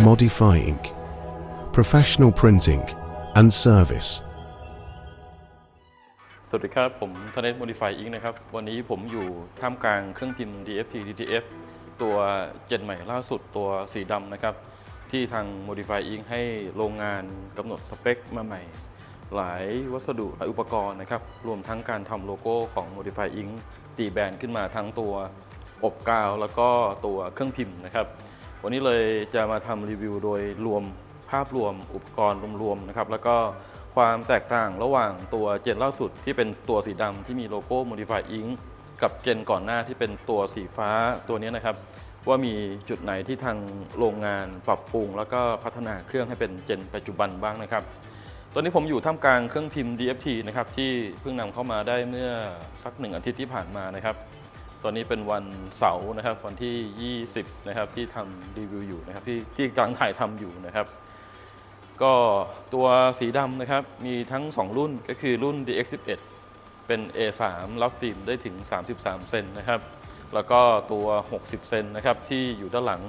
modifying, professional printing and service. สวัสดีครับ ผมธเนศ Modify Inc. นะครับ วันนี้ผมอยู่ท่ามกลางเครื่องพิมพ์ DFT DTF ตัวเจนใหม่ล่าสุดตัวสีดำนะครับ ที่ทาง Modify Inc. ให้โรงงานกำหนดสเปคมาใหม่ หลายวัสดุหลายอุปกรณ์นะครับ รวมทั้งการทำโลโก้ของ Modify Inc. ตีแบรนด์ขึ้นมาทั้งตัวอบกาวแล้วก็ตัวเครื่องพิมพ์นะครับ วันนี้เลยจะมาทำรีวิวโดยรวมภาพรวมอุปกรณ์รวมๆนะครับแล้วก็ความแตกต่างระหว่างตัวเจนล่าสุดที่เป็นตัวสีดำที่มีโลโก้ Modify Inc. กับเจนก่อนหน้าที่เป็นตัวสีฟ้าตัวนี้นะครับ ว่ามีจุดไหนที่ทางโรงงานปรับปรุง แล้วก็พัฒนาเครื่องให้เป็นเจนปัจจุบันบ้างนะครับตอนนี้ผมอยู่ท่ามกลางเครื่องพิมพ์ DFT นะครับที่เพิ่งนำเข้ามาได้เมื่อสักหนึ่งอาทิตย์ที่ผ่านมานะครับ ตอนนี้เป็นวันเสาร์นะครับวันที่ 20 นะครับที่ทำรีวิวอยู่นะครับที่ที่กำลังถ่ายทำอยู่นะครับ ก็ตัวสีดำนะครับมีทั้ง 2 รุ่นก็คือรุ่น DX11 เป็น A3 รับฟิล์มได้ถึง 33 เซนนะครับ แล้วก็ตัว 60 เซนนะครับที่อยู่ด้านหลัง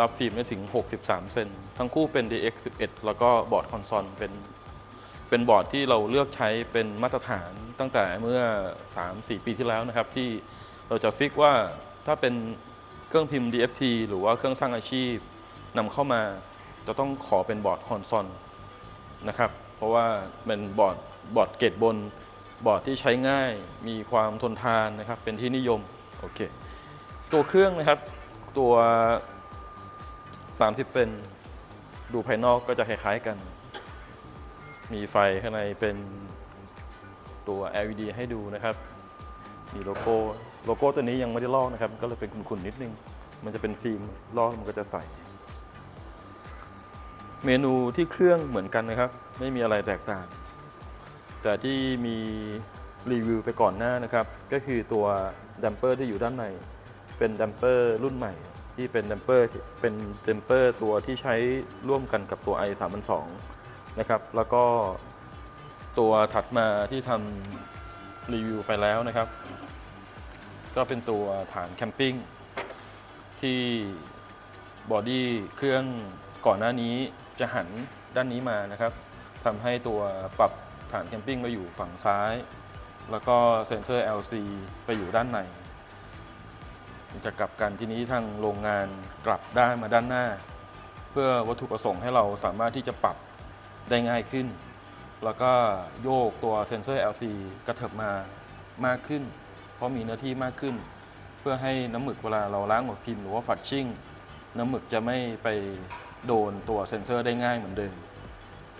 รับฟิล์มได้ถึง 63 เซนทั้งคู่เป็น DX11 แล้วก็บอร์ดคอนโซลเป็นเป็นบอร์ดที่เราเลือกใช้เป็นมาตรฐานตั้งแต่เมื่อ 3-4 ปีที่แล้วนะครับที่ เราจะฟิกว่าถ้าเป็นเครื่องพิมพ์ DFT หรือว่าเครื่องสร้างอาชีพนำเข้ามาจะต้องขอเป็นบอร์ดคอนโซลนะครับ เพราะว่าเป็นบอร์ดบอร์ดเกรดบน บอร์ดที่ใช้ง่ายมีความทนทานนะครับ เป็นที่นิยมโอเคตัวเครื่องนะครับตัว 30 เป็นดูภายนอกก็จะคล้ายๆกัน มีไฟข้างในเป็นตัว LED ให้ดูนะครับ มีโลโก้ โลโก้ตัวนี้ยังไม่ได้ลอกนะครับ ก็เลยเป็นขุ่นๆนิดนึง มันจะเป็นฟิล์มลอกมันก็จะใส เมนูที่เครื่องเหมือนกันนะครับ ไม่มีอะไรแตกต่าง แต่ที่มีรีวิวไปก่อนหน้านะครับ ก็คือตัวดัมเปอร์ที่อยู่ด้านใน เป็นดัมเปอร์รุ่นใหม่ ที่เป็นดัมเปอร์เป็นดัมเปอร์ตัวที่ใช้ร่วมกันกับตัว i 3 2 0นะครับ แล้วก็ตัวถัดมาที่ทำรีวิวไปแล้วนะครับ ก็เป็นตัวฐานแคมปิ้งที่บอดี้เครื่องก่อนหน้านี้จะหันด้านนี้มานะครับทำให้ตัวปรับฐานแคมปิ้งมาอยู่ฝั่งซ้าย แล้วก็เซ็นเซอร์ LC ไปอยู่ด้านในจะกลับกันทีนี้ทางโรงงานกลับด้านมาด้านหน้า เพื่อวัตถุประสงค์ให้เราสามารถที่จะปรับได้ง่ายขึ้น แล้วก็โยกตัวเซ็นเซอร์ LC กระเถิบมามากขึ้น เพราะมีเนื้อที่มากขึ้น เพื่อให้น้ำหมึกเวลาเราล้างหัวพิมพ์หรือว่าฝัดชิ่ง น้ำหมึกจะไม่ไปโดนตัวเซ็นเซอร์ได้ง่ายเหมือนเดิม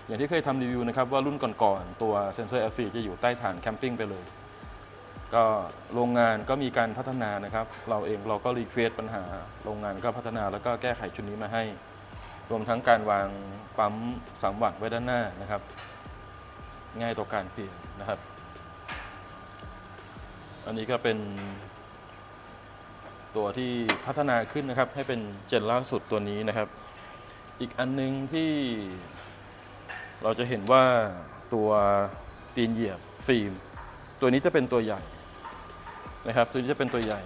อย่างที่เคยทำรีวิวนะครับว่ารุ่นก่อนๆตัวเซ็นเซอร์ LC จะอยู่ใต้ฐานแคมปิ้งไปเลย ก็โรงงานก็มีการพัฒนานะครับ เราเองเราก็รีเควสปัญหา โรงงานก็พัฒนาแล้วก็แก้ไขชุดนี้มาให้ รวมทั้งการวางปั๊มสามวัตต์ไว้ด้านหน้านะครับ ง่ายต่อการเปลี่ยนนะครับ อันนี้ก็เป็นตัวที่พัฒนาขึ้นนะครับ ให้เป็นเจนล่าสุดตัวนี้นะครับ อีกอันนึงที่เราจะเห็นว่าตัวตีนเหยียบฟิล์ม ตัวนี้จะเป็นตัวใหญ่นะครับ ตัวนี้จะเป็นตัวใหญ่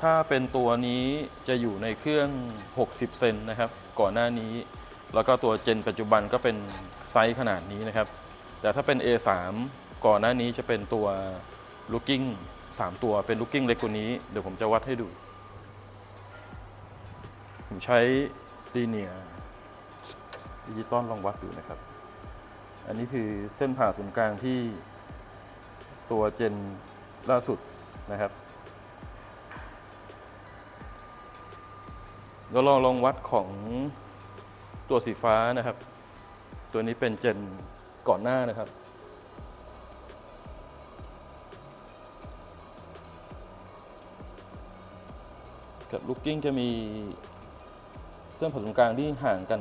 ถ้าเป็นตัวนี้จะอยู่ในเครื่อง 60 เซนนะครับ ก่อนหน้านี้ แล้วก็ตัวเจนปัจจุบันก็เป็นไซส์ขนาดนี้นะครับ แต่ถ้าเป็น A3 ก่อนหน้านี้จะเป็นตัว looking 3ตัวเป็น looking เล็กกว่านี้ เดี๋ยวผมจะวัดให้ดู ผมใช้ลีเนียดิจิตอลลองวัดดูนะครับ อันนี้คือเส้นผ่าศูนย์กลางที่ตัวเจนล่าสุดนะครับ เราลองลองวัดของตัวสีฟ้านะครับ ตัวนี้เป็นเจนก่อนหน้านะครับ กับลูกกิ้งจะมีเส้นผ่าศูนย์กลางที่ห่างกัน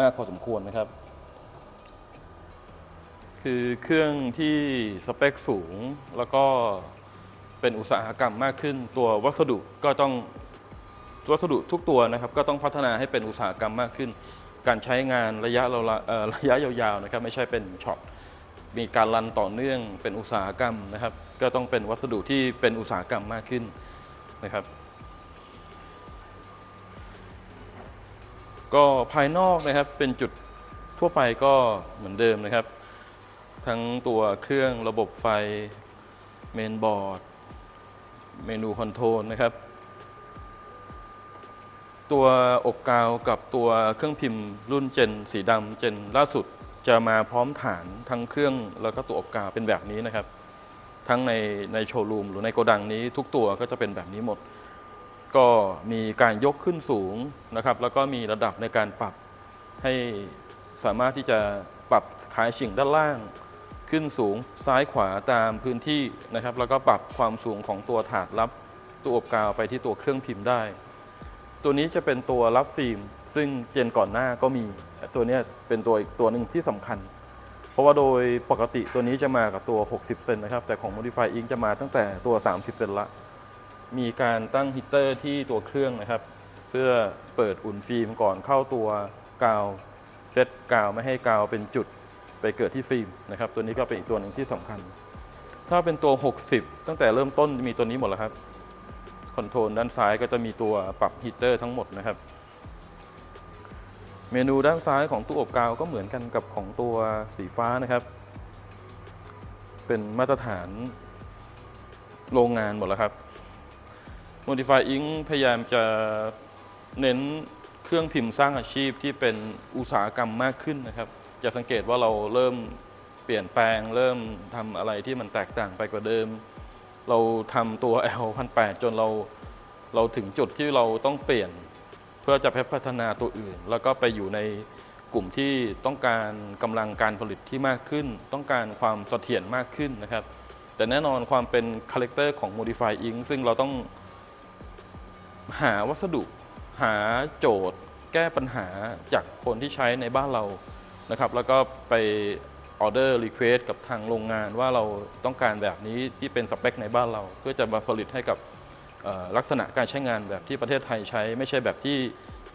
มากพอสมควรนะครับ คือเครื่องที่สเปคสูงแล้วก็เป็นอุตสาหกรรมมากขึ้น ตัววัสดุก็ต้องวัสดุทุกตัวนะครับ ก็ต้องพัฒนาให้เป็นอุตสาหกรรมมากขึ้น การใช้งานระยะเราระยะยาวๆนะครับไม่ใช่เป็นช็อตมีการรันต่อเนื่องเป็นอุตสาหกรรมนะครับ ก็ต้องเป็นวัสดุที่เป็นอุตสาหกรรมมากขึ้น นะครับ ก็ภายนอกนะครับเป็นจุดทั่วไปก็เหมือนเดิมนะครับ ทั้งตัวเครื่องระบบไฟเมนบอร์ด เมนูคอนโทรลนะครับ ตัวอกกาวกับตัวเครื่องพิมพ์รุ่นเจนสีดำเจนล่าสุดจะมาพร้อมฐานทั้งเครื่องแล้วก็ตัวอกกาวเป็นแบบนี้นะครับ ทั้งในในโชว์รูมหรือในโกดังนี้ทุกตัวก็จะเป็นแบบนี้หมด ก็มีการยกขึ้นสูงนะครับ แล้วก็มีระดับในการปรับให้สามารถที่จะปรับขายชิ่งด้านล่าง ขึ้นสูงซ้ายขวาตามพื้นที่นะครับ แล้วก็ปรับความสูงของตัวถาดรับตัวอบกาวไปที่ตัวเครื่องพิมพ์ได้ ตัวนี้จะเป็นตัวรับฟิล์มซึ่งเจนก่อนหน้าก็มี ตัวนี้เป็นตัวอีกตัวหนึ่งที่สำคัญ ราะว่าโดยปกติตัวนี้จะมากับตัว 60 เซนนะครับ แต่ของ Modify Ink จะมาตั้งแต่ตัว 30 เซนละ มีการตั้งฮีตเตอร์ที่ตัวเครื่องนะครับ เพื่อเปิดอุ่นฟิล์มก่อนเข้าตัวกาวเซตกาวไม่ให้กาวเป็นจุดไปเกิดที่ฟิล์มนะครับ ตัวนี้ก็เป็นอีกตัวหนึ่งที่สำคัญ ถ้าเป็นตัว 60 ตั้งแต่เริ่มต้นมีตัวนี้หมดแล้วครับ คอนโทรลด้านซ้ายก็จะมีตัวปรับฮีตเตอร์ทั้งหมดนะครับ เมนูด้านซ้ายของตู้อบกาวก็เหมือนกันกับของตัวสีฟ้านะครับ เป็นมาตรฐานโรงงานหมดแล้วครับ Modify Ink พยายามจะเน้นเครื่องพิมพ์สร้างอาชีพที่เป็นอุตสาหกรรมมากขึ้นนะครับ จะสังเกตว่าเราเริ่มเปลี่ยนแปลง เริ่มทำอะไรที่มันแตกต่างไปกว่าเดิม เราทำตัว L 1 8 0 0จนเราเราถึงจุดที่เราต้องเปลี่ยน เพื่อจะพัฒนาตัวอื่น แล้วก็ไปอยู่ในกลุ่มที่ต้องการกำลังการผลิตที่มากขึ้น ต้องการความเสถียรมากขึ้นนะครับ แต่แน่นอนความเป็นคาแรคเตอร์ของ Modify Ink ซึ่งเราต้องหาวัสดุ หาโจทย์ แก้ปัญหาจากคนที่ใช้ในบ้านเรานะครับ แล้วก็ไปออเดอร์รีเควสกับทางโรงงานว่าเราต้องการแบบนี้ที่เป็นสเปคในบ้านเรา เพื่อจะมาผลิตให้กับ ลักษณะการใช้งานแบบที่ประเทศไทยใช้ ไม่ใช่แบบที่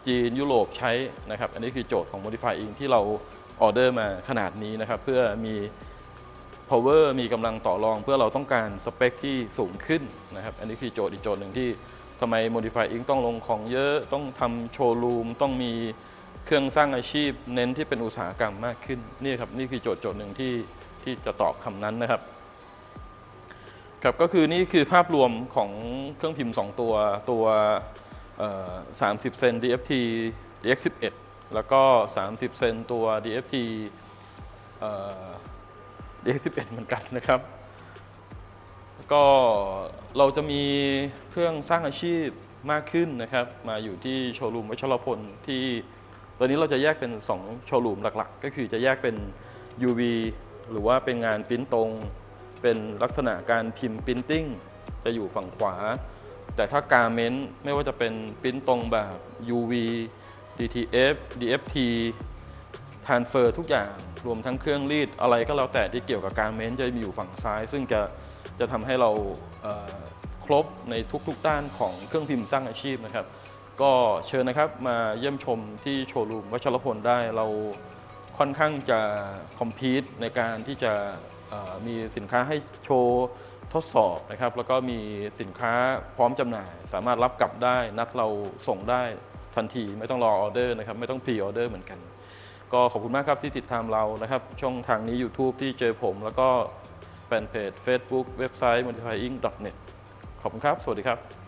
จีนยุโรปใช้นะครับ อันนี้คือโจทย์ของ Modify เองที่เราออเดอร์มาขนาดนี้นะครับ เพื่อมี power มีกำลังต่อรอง เพื่อเราต้องการสเปคที่สูงขึ้นนะครับ อันนี้คือโจทย์อีกโจทย์หนึ่งที่ทำไม Modify เองต้องลงของเยอะต้องทำโชว์รูมต้องมีเครื่องสร้างอาชีพ เน้นที่เป็นอุตสาหกรรมมากขึ้นนี่ครับนี่คือโจทย์โจทย์หนึ่งที่ที่จะตอบคำนั้นนะครับ ครับก็คือนี่คือภาพรวมของเครื่องพิมพ์ 2 ตัวตัว 30 เซน DFT DX11 แล้วก็ 30 เซนตัว DFT DX11 เหมือนกันนะครับ ก็เราจะมีเครื่องสร้างอาชีพมากขึ้นนะครับ มาอยู่ที่โชว์รูมวัชรพลที่ตอนนี้เราจะแยกเป็น 2 โชว์รูมหลักๆ ก็คือจะแยกเป็น UV หรือว่าเป็นงานปิ้นตรง เป็นลักษณะการพิมพ์ปริ้นติ้งจะอยู่ฝั่งขวา แต่ถ้าการเมนต์ไม่ว่าจะเป็นปริ้นตรงแบบ UV DTF DFT ทานเฟอร์ทุกอย่างรวมทั้งเครื่องรีดอะไรก็แล้วแต่ที่เกี่ยวกับการเมนต์จะมีอยู่ฝั่งซ้าย ซึ่งจะจะทำให้เราเครบในทุกๆด้านของเครื่องพิมพ์สร้างอาชีพนะครับ ก็เชิญนะครับมาเยี่ยมชมที่โชว์รูมวัชรพลได้เราค่อนข้างจะคอมพีตในการที่จะ มีสินค้าให้โชว์ทดสอบนะครับ แล้วก็มีสินค้าพร้อมจำหน่าย สามารถรับกลับได้ นัดเราส่งได้ทันทีไม่ต้องรอออเดอร์นะครับไม่ต้องพรีออเดอร์เหมือนกัน ก็ขอบคุณมากครับที่ติดตามเรานะครับ ช่องทางนี้ YouTube ที่เจอผม แล้วก็แฟนเพจ Facebook เว็บไซต์ modifying.net ขอบคุณครับ สวัสดีครับ